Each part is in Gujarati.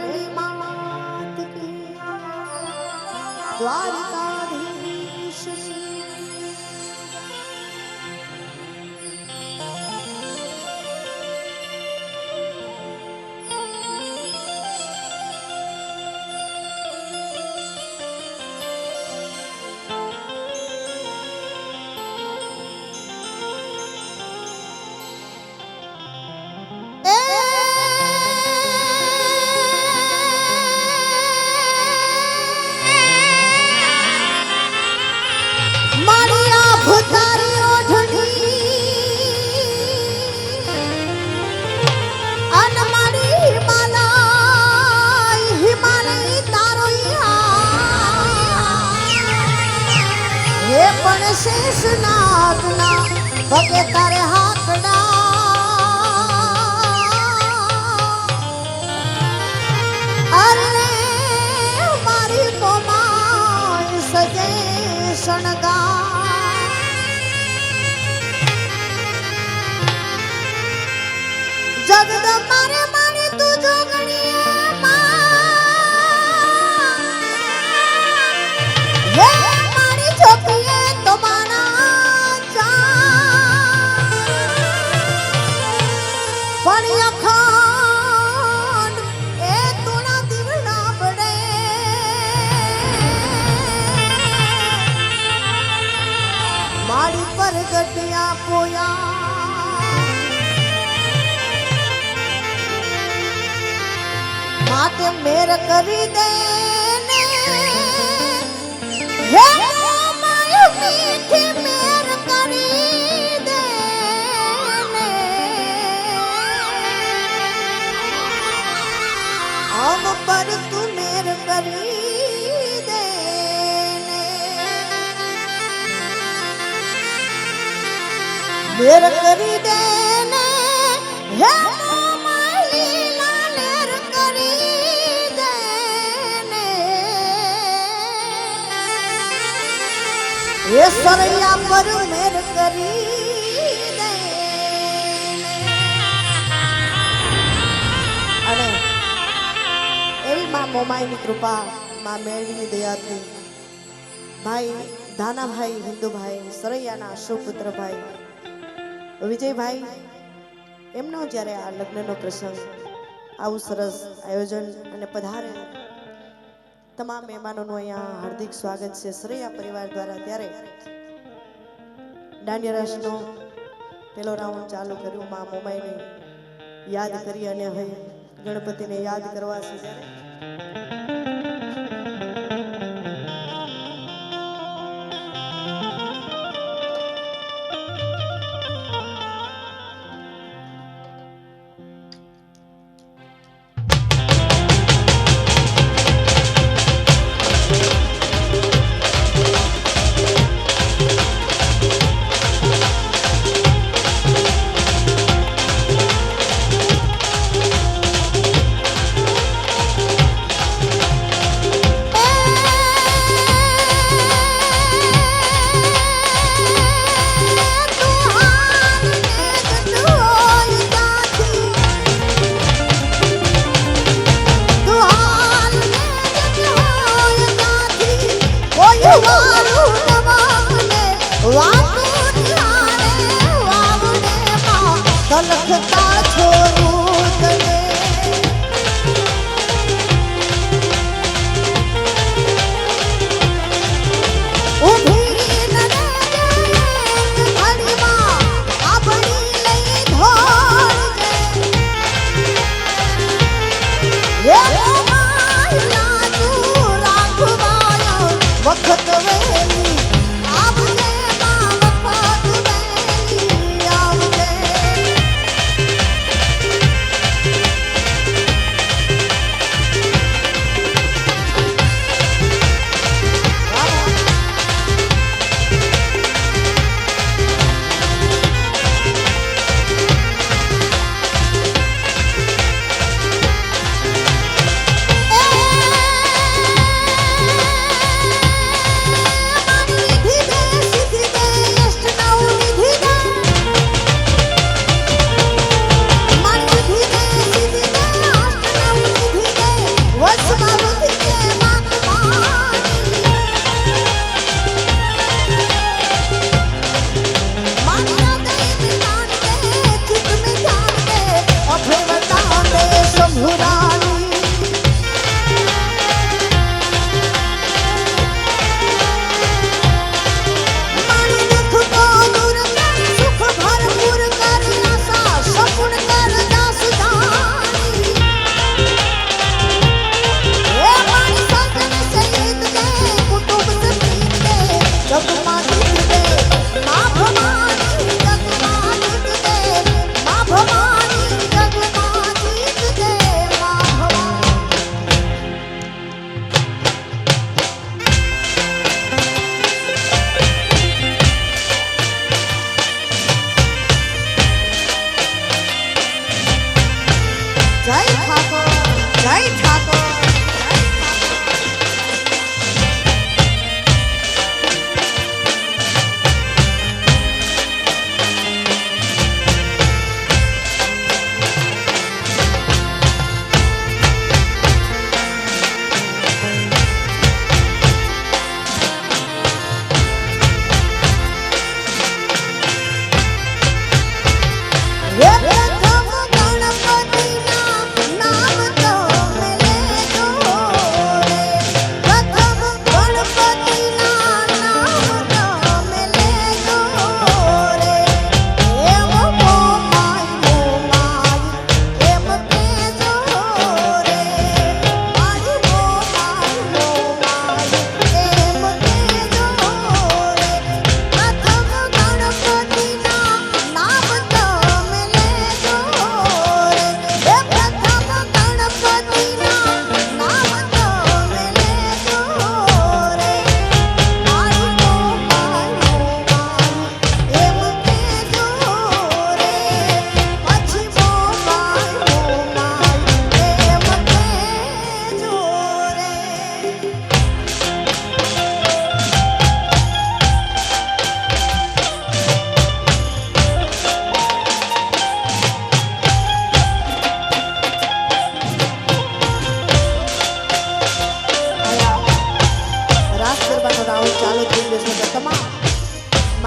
મેલડી માત કી દ્વારકાધીશ નાગના ભગે તારે હાકડા અરે મારી મારી તું જોગણીએ માટે મેર કરી દે ને હે માય મીઠી મેર કરી પર તું મેર કરી દે મેર કરી દે ને હે દે અને એવી માં મોમાઈની કૃપા માં મેળવીની દયાથી ભાઈ, ધાનાભાઈ, હિન્દુભાઈ, સરૈયાના સુપુત્રભાઈ વિજયભાઈ, એમનો જ્યારે આ લગ્નનો પ્રસંગ, આવું સરસ આયોજન અને પધારે તમામ મહેમાનોનું અહીંયા હાર્દિક સ્વાગત છે. શ્રેયા પરિવાર દ્વારા ત્યારે દાંડિયા રસનો પેલો રાઉન્ડ ચાલુ કર્યું. મા મોમાઈને યાદ કરી અને હવે ગણપતિને યાદ કરવા છે. ત્યારે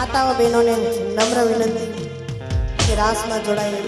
માતાઓ બહેનોને નમ્ર વિનંતી કે રાસમાં જોડાય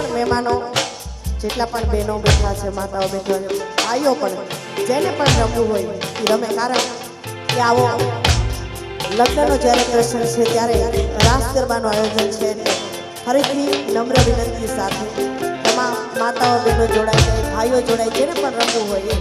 પણ મહેમાનો, જેટલા પણ બહેનો બેઠા છે, માતાઓ બેઠા છે, ભાઈઓ પણ, જેને પણ રમવું હોય એ રમે. કારણ કે આવો લગ્નનો જ્યારે પ્રસંગ છે, ત્યારે રાસ ગરબાનું આયોજન છે ફરીથી નમ્ર વિનંતી સાથે તમામ માતાઓ, બહેનો જોડાય છે ભાઈઓ જોડાય જેને પણ રમવું હોય